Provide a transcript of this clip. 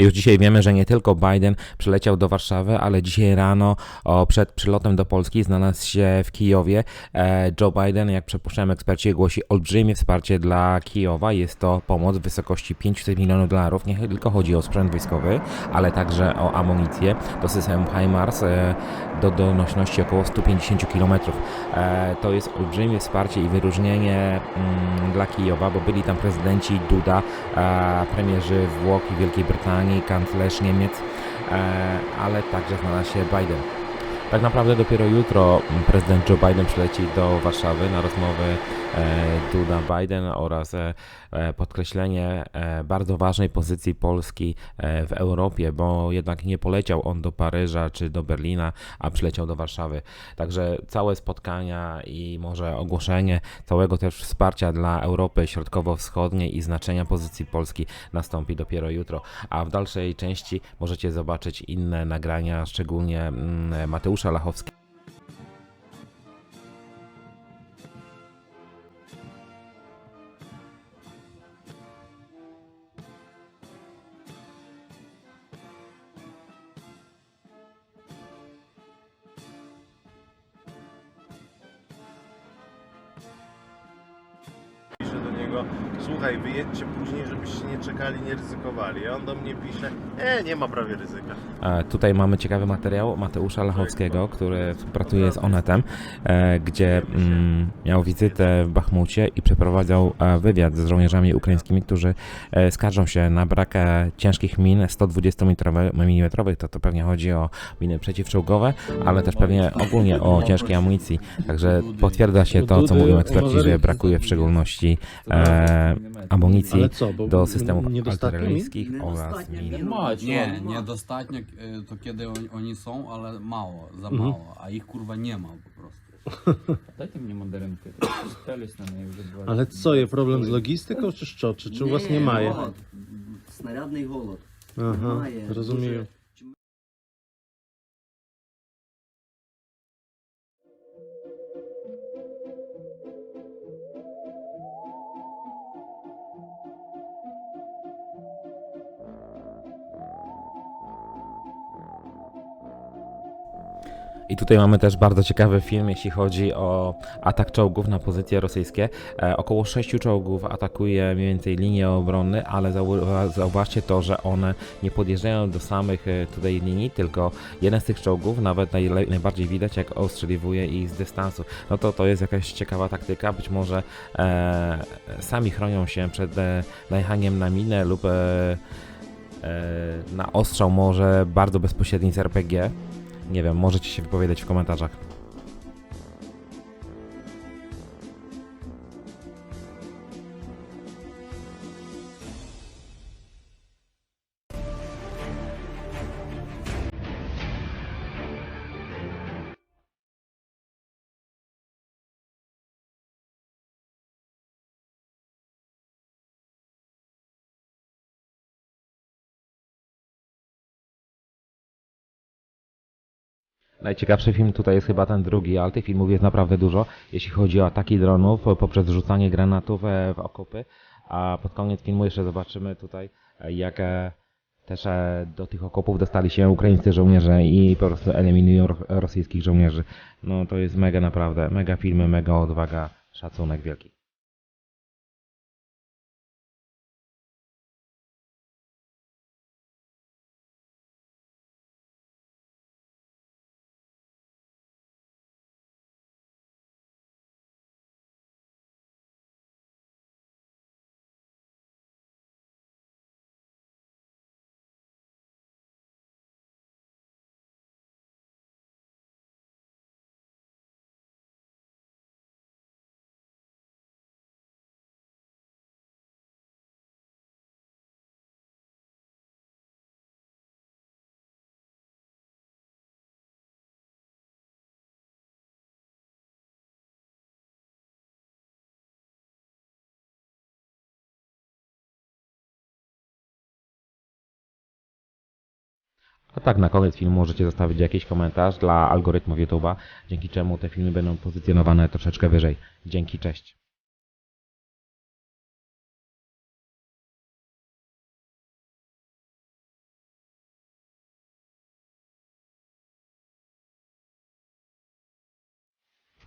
Już dzisiaj wiemy, że nie tylko Biden przyleciał do Warszawy, ale dzisiaj rano o, przed przylotem do Polski znalazł się w Kijowie. E, Joe Biden, jak przypuszczają eksperci, głosi olbrzymie wsparcie dla Kijowa. Jest to pomoc w wysokości 500 milionów dolarów. Nie tylko chodzi o sprzęt wojskowy, ale także o amunicję do systemu HIMARS e, do donośności około 150 km. E, to jest olbrzymie wsparcie i wyróżnienie mm, dla Kijowa, bo byli tam prezydenci Duda, e, premierzy Włoch i Wielkiej Brytanii, kanclerz Niemiec, e, ale także znalazł się Biden. Tak naprawdę dopiero jutro prezydent Joe Biden przyleci do Warszawy na rozmowy e, Duda-Biden oraz e, e, podkreślenie bardzo ważnej pozycji Polski w Europie, bo jednak nie poleciał on do Paryża czy do Berlina, a przyleciał do Warszawy. Także całe spotkania i może ogłoszenie całego też wsparcia dla Europy Środkowo-Wschodniej i znaczenia pozycji Polski nastąpi dopiero jutro. A w dalszej części możecie zobaczyć inne nagrania, szczególnie mm, Mateusza Lachowskiego. Piszę do niego, słuchaj, wyjedźcie później, żebyście nie czekali, nie ryzykowali. A on do mnie pisze, e, nie ma prawie ryzyka. E, Tutaj mamy ciekawy materiał Mateusza Lachowskiego, który współpracuje z Onetem, e, gdzie mm, miał wizytę w Bachmucie i przeprowadzał e, wywiad z żołnierzami ukraińskimi, którzy e, skarżą się na brak e, ciężkich min 120 mm. To, to pewnie chodzi o miny przeciwczołgowe, ale też pewnie ogólnie o ciężkiej amunicji. Także potwierdza się to, co mówią eksperci, że brakuje w szczególności e, amunicji Ale co, bo do systemów niedostatnio mi? artyleryjskich oraz min. Немає, Nie, чувак. недостатньо, е, то kiedy oni, oni są, ale mało, za Mhm. mało, a ich kurwa nie ma po prostu. Dайте мені мандаринки, спитались на неї вже два. Ale co, є problem z logistyką, чи що? Чи, чи у вас немає? голод. Снарядний голод. Ага, Немає. розумію. I tutaj mamy też bardzo ciekawy film, jeśli chodzi o atak czołgów na pozycje rosyjskie. E, około sześciu czołgów atakuje mniej więcej linię obrony, ale zau- zauważcie to, że one nie podjeżdżają do samych e, tutaj linii, tylko jeden z tych czołgów, nawet najle- najbardziej widać, jak ostrzeliwuje ich z dystansu. No to to jest jakaś ciekawa taktyka. Być może e, sami chronią się przed e, najechaniem na minę lub e, e, na ostrzał może bardzo bezpośredni z RPG. Nie wiem, możecie się wypowiadać w komentarzach. Najciekawszy film tutaj jest chyba ten drugi, ale tych filmów jest naprawdę dużo, jeśli chodzi o ataki dronów poprzez rzucanie granatów e, w okopy. A pod koniec filmu jeszcze zobaczymy tutaj, e, jak e, też do tych okopów dostali się ukraińscy żołnierze i po prostu eliminują ro- rosyjskich żołnierzy. No to jest mega naprawdę, mega filmy, mega odwaga, szacunek wielki. A tak na koniec filmu możecie zostawić jakiś komentarz dla algorytmów YouTube'a, dzięki czemu te filmy będą pozycjonowane troszeczkę wyżej. Dzięki, cześć.